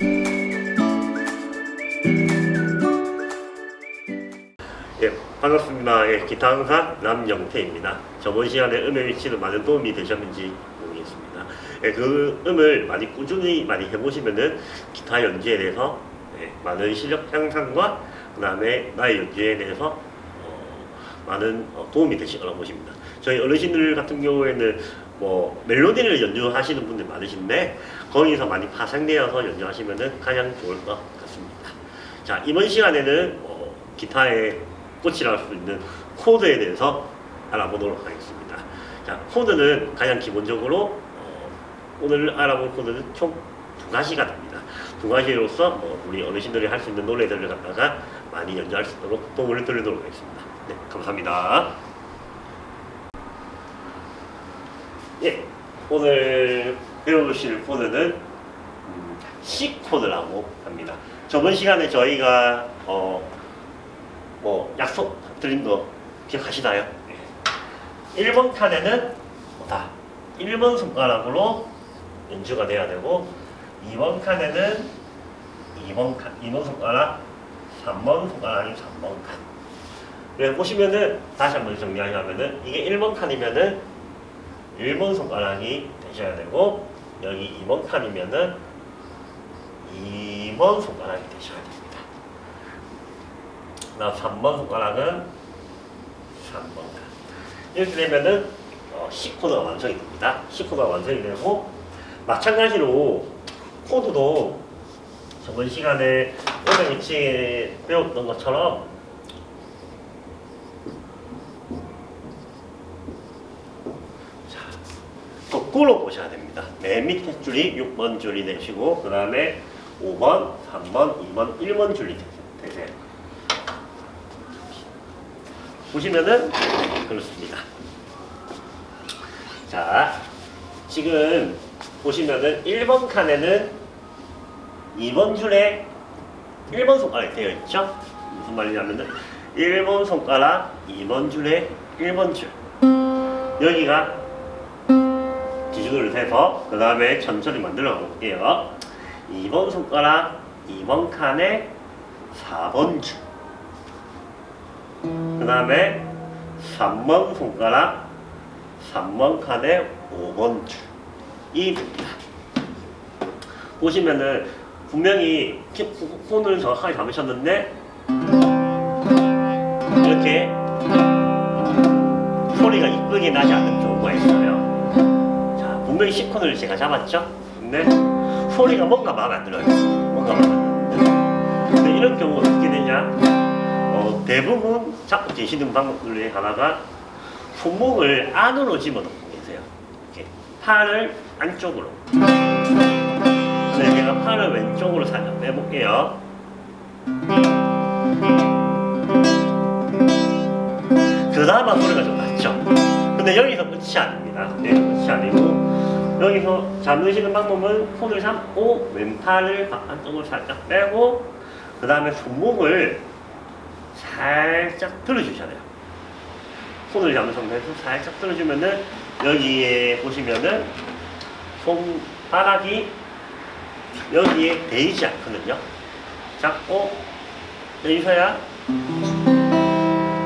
예, 반갑습니다. 예, 기타 강사 남영태입니다. 저번 시간에 음의 위치는 많은 도움이 되셨는지 모르겠습니다. 예, 그 음을 많이 꾸준히 많이 해보시면은 기타 연주에 대해서 예, 많은 실력 향상과 그 다음에 나의 연주에 대해서 어, 많은 어, 도움이 되실 거라고 보십니다. 저희 어르신들 같은 경우에는 뭐 멜로디를 연주하시는 분들 많으신데 거기서 많이 파생되어서 연주하시면은 가장 좋을 것 같습니다. 자 이번 시간에는 어, 기타의 꽃이랄 수 있는 코드에 대해서 알아보도록 하겠습니다. 자 코드는 가장 기본적으로 어, 오늘 알아볼 코드는 총 두 가지가 됩니다. 두 가지로서 뭐 우리 어르신들이 할 수 있는 노래들을 갖다가 많이 연주할 수 있도록 도움을 드리도록 하겠습니다. 네 감사합니다. 예, 오늘 배우실 코드는 음, C 코드라고 합니다. 저번 시간에 저희가 어, 뭐 약속 드린 거 기억하시나요? 네. 1번 칸에는 뭐다? 1번 손가락으로 연주가 돼야 되고 2번 칸에는 2번 칸, 2번 손가락, 3번 손가락이 3번 칸. 네, 보시면은 다시 한번 정리하자면은 이게 1번 칸이면은 1번 손가락이 되셔야 되고 여기 2번 칸이면은 2번 손가락이 되셔야 됩니다. 나 3번 손가락은 3번 칸. 이렇게 되면은 어, C 코드가 완성이 됩니다. C 코드가 완성이 되고 마찬가지로 코드도 저번 시간에 오늘 위치에 배웠던 것처럼 자, 거꾸로 보셔야 됩니다. 맨 밑에 줄이 6번 줄이 되시고 그 다음에 5번, 3번, 2번, 1번 줄이 되세요. 보시면은 그렇습니다. 자, 지금 보시면은 1번 칸에는 2번 줄에 1번 손가락이 되어 있죠? 무슨 말이냐면은 1번 손가락, 2번 줄에 1번 줄. 여기가 기준을 세서 그 다음에 천천히 만들어 볼게요. 2번 손가락, 2번 칸에 4번 줄. 그 다음에 3번 손가락, 3번 칸에 5번 줄. 이. 보시면은 분명히 키- 폰을 정확하게 잡으셨는데 이렇게 소리가 이쁘게 나지 않는 분명히 C콘을 제가 잡았죠? 근데 소리가 뭔가 마음에 안 들어요. 뭔가 마음에 안 들어요. 근데 이런 경우가 어떻게 되냐? 어, 대부분 잡고 계시는 방법 중에 하나가 손목을 안으로 집어넣고 계세요. 이렇게 팔을 안쪽으로. 네, 제가 팔을 왼쪽으로 살짝 빼볼게요. 그 다음에 소리가 좀 났죠. 근데 여기서 끝이 아닙니다. 여기서 끝이 아니고 여기서 잡으시는 방법은 손을 잡고 왼팔을 안쪽으로 살짝 빼고 그 다음에 손목을 살짝 들어주셔야 돼요. 손을 잡는 상태에서 살짝 들어주면은 여기에 보시면은 손바닥이 여기에 대이지 않거든요. 잡고 여기서야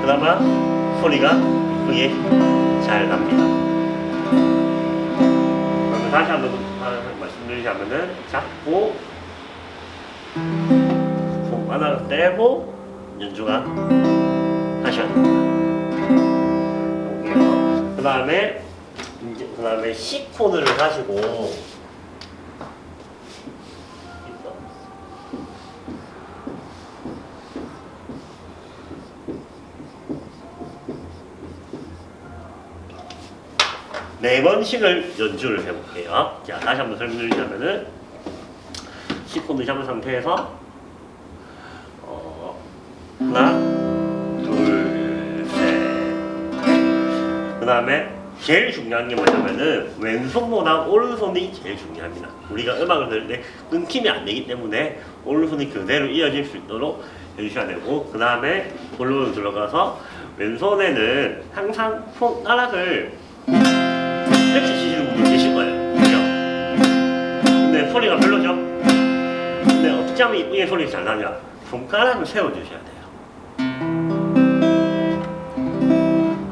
그나마 소리가 이쁘게 잘 납니다. 다시 한번 말씀드리자면은 잡고 손바닥을 떼고 연주가 하셔야 됩니다. 그 다음에 그 다음에 C 코드를 가지고 네 번씩을 연주를 해볼게요. 자, 다시 한번 설명드리자면은 C 코드 잡은 상태에서 어, 하나, 둘, 셋, 넷. 그 다음에 제일 중요한 게 뭐냐면은 왼손보다 오른손이 제일 중요합니다. 우리가 음악을 들을 때 끊김이 안 되기 때문에 오른손이 그대로 이어질 수 있도록 해주셔야 되고 그 다음에 본론으로 들어가서 왼손에는 항상 손가락을 이렇게 치시는 분들 계실 거예요. 그죠? 근데 소리가 별로죠? 근데 하면 이쁘게 소리 잘 나냐? 손가락을 세워주셔야 돼요.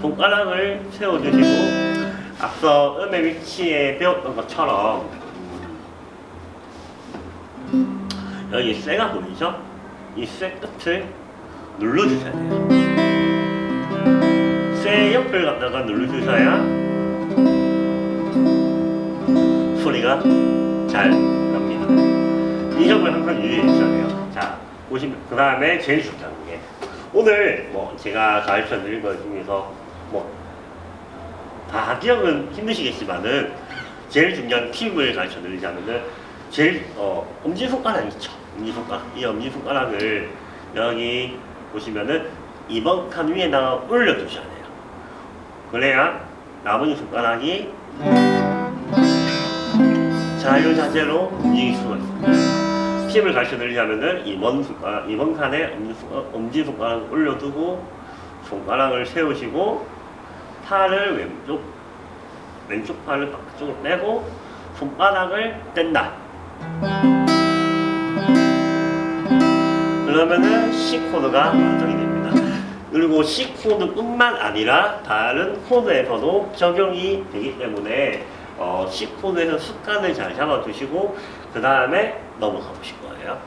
손가락을 세워주시고 앞서 음의 위치에 배웠던 것처럼 여기 쇠가 보이죠? 이 쇠 끝을 눌러주셔야 돼요. 쇠 옆을 갖다가 눌러주셔야 소리가 잘 납니다. 이 점을 항상 유의해 주셔야 돼요. 자, 보시면 그 다음에 제일 중요한 게 오늘 뭐 제가 가르쳐 드린 것 중에서 뭐다 기억은 힘드시겠지만은 제일 중요한 팁을 가르쳐 드리자면은 제일 어 엄지 손가락 있죠. 엄지 손가락 이 엄지 손가락을 여기 보시면은 이번 칸 위에다가 올려 두셔야 돼요. 그래야 나머지 손가락이 자유자재로 움직일 수가 있습니다. 팁을 가르쳐 드리자면은 이번 손가락, 이번 칸에 엄지, 손가락, 엄지 손가락을 올려두고 손가락을 세우시고 팔을 왼쪽 왼쪽 팔을 바깥쪽으로 빼고 손바닥을 뗀다. 그러면은 C 코드가 완성이 됩니다. 그리고 C 코드뿐만 아니라 다른 코드에서도 적용이 되기 때문에 어, 코드에서 습관을 잘 잡아두시고 그 다음에 넘어가 보실 거예요.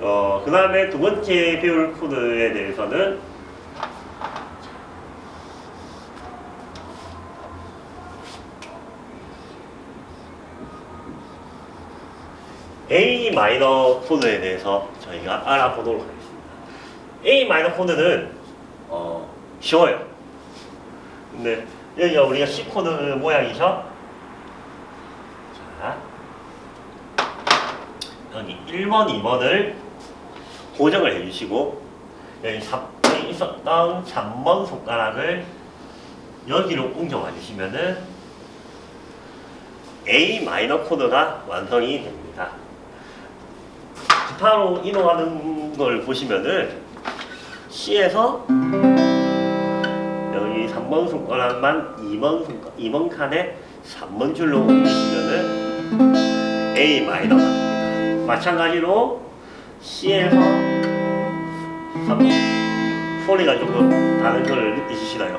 어, 그 다음에 두 번째 배울 코드에 대해서는 A 마이너 코드에 대해서 저희가 알아보도록 하겠습니다. A 마이너 코드는 어, 쉬워요. 근데 여기가 우리가 C 코드 모양이죠. 자, 여기 1번, 2번을 고정을 해주시고 여기 4번에 있었던 3번 손가락을 여기로 옮겨와 주시면은 A 마이너 코드가 완성이 됩니다. 기타로 이동하는 걸 보시면은 C에서 3번 손가락만 2번 손가 2번 칸에 3번 줄로 옮기시면은 A 마이너가 됩니다. 마찬가지로 C에서 3번 소리가 조금 다른 걸 느끼시나요?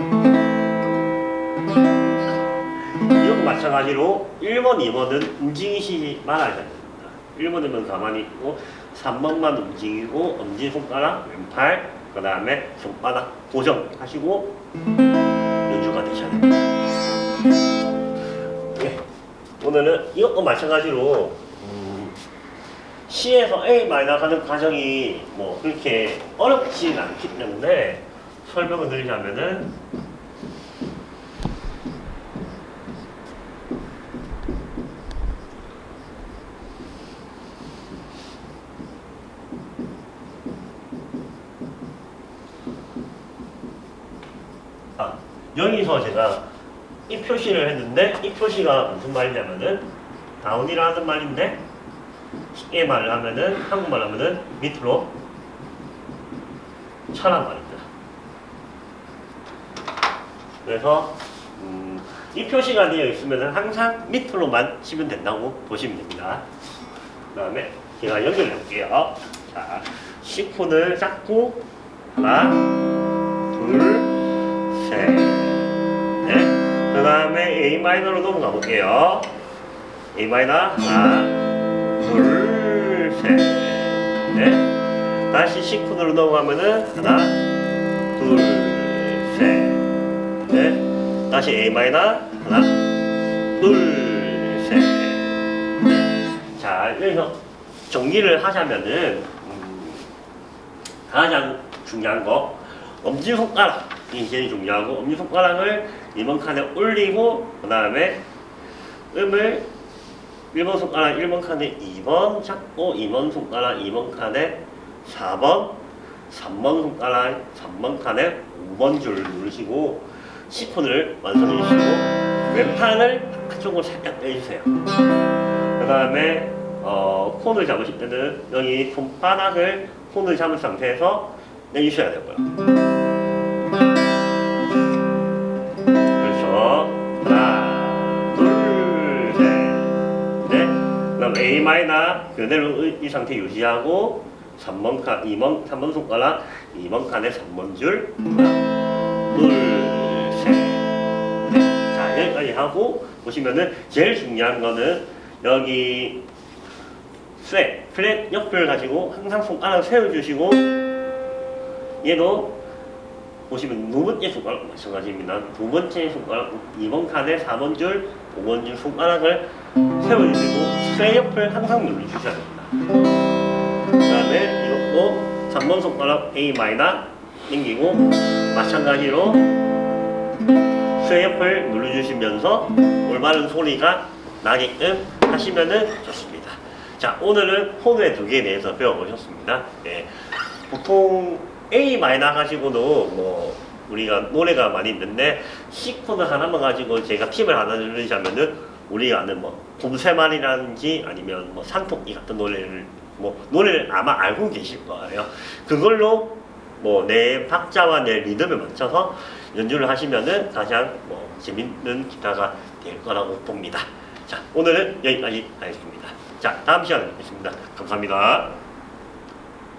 이것도 마찬가지로 1번, 2번은 움직이시지 말아야 됩니다. 1번이면 가만히 있고 3번만 움직이고 엄지 손가락, 왼팔, 그 다음에 손바닥 고정하시고 연주가 되셔야 됩니다. 네. 오늘은 이것도 마찬가지로 음, C에서 A 마이너 가는 과정이 뭐 그렇게 어렵진 않기 때문에 설명을 드리자면은 아, 여기서 제가 이 표시를 했는데 이 표시가 무슨 말이냐면은 다운이라는 말인데 쉽게 말을 하면은 한국말 하면은 밑으로 쳐란 말입니다. 그래서 음, 이 표시가 되어 있으면 항상 밑으로만 치면 된다고 보시면 됩니다. 그 다음에 제가 연결해 볼게요. 자, C코드를 잡고 하나, 둘, 셋, 넷. 그 다음에 A 마이너로 넘어가 볼게요. A 마이너 하나, 둘, 셋, 넷. 다시 C 코드로 넘어가면은 하나, 둘, 셋, 넷. 다시 A 마이너 하나, 둘, 셋, 넷. 자 여기서 정리를 하자면은 음, 가장 중요한 거 엄지 손가락이 제일 중요하고 엄지 손가락을 이번 칸에 올리고 그 다음에 음을 1번 손가락 1번 칸에 2번 잡고 2번 손가락 2번 칸에 4번 3번 손가락 3번 칸에 5번 줄 누르시고 C코드를 완성해 주시고 왼팔을 바깥쪽으로 살짝 빼주세요. 그 다음에 어, 콘을 잡으실 때는 여기 손바닥을 콘을 잡은 상태에서 내주셔야 되고요 마이너 그대로 이 상태 유지하고 3번 칸, 2번, 3번 손가락, 2번 칸에 3번 줄 하나, 둘, 셋, 넷. 자 여기까지 하고 보시면은 제일 중요한 거는 여기 쇠, 플랫 옆을 가지고 항상 손가락 세워주시고 얘도 보시면 두 번째 손가락 마찬가지입니다. 두 번째 손가락 2번 칸에 4번 줄, 5번 줄 손가락을 세워주시고 쇠 옆을 항상 눌러주셔야 됩니다. 그 다음에 이것도 3번 손가락 A 마이너 당기고 마찬가지로 쇠 옆을 눌러주시면서 올바른 소리가 나게끔 하시면은 좋습니다. 자 오늘은 호흡의 두 개에 대해서 배워보셨습니다. 예, 보통 A 마이너 가지고도 뭐 우리가 노래가 많이 있는데 C 코드 하나만 가지고 제가 팁을 하나 드리자면은 우리가 아는 뭐 곰새말이라든지 아니면 뭐 산토끼 같은 노래를 뭐 노래를 아마 알고 계실 거예요. 그걸로 뭐 내 박자와 내 리듬에 맞춰서 연주를 하시면은 가장 뭐 재밌는 기타가 될 거라고 봅니다. 자 오늘은 여기까지 하겠습니다. 자 다음 시간에 뵙겠습니다. 감사합니다.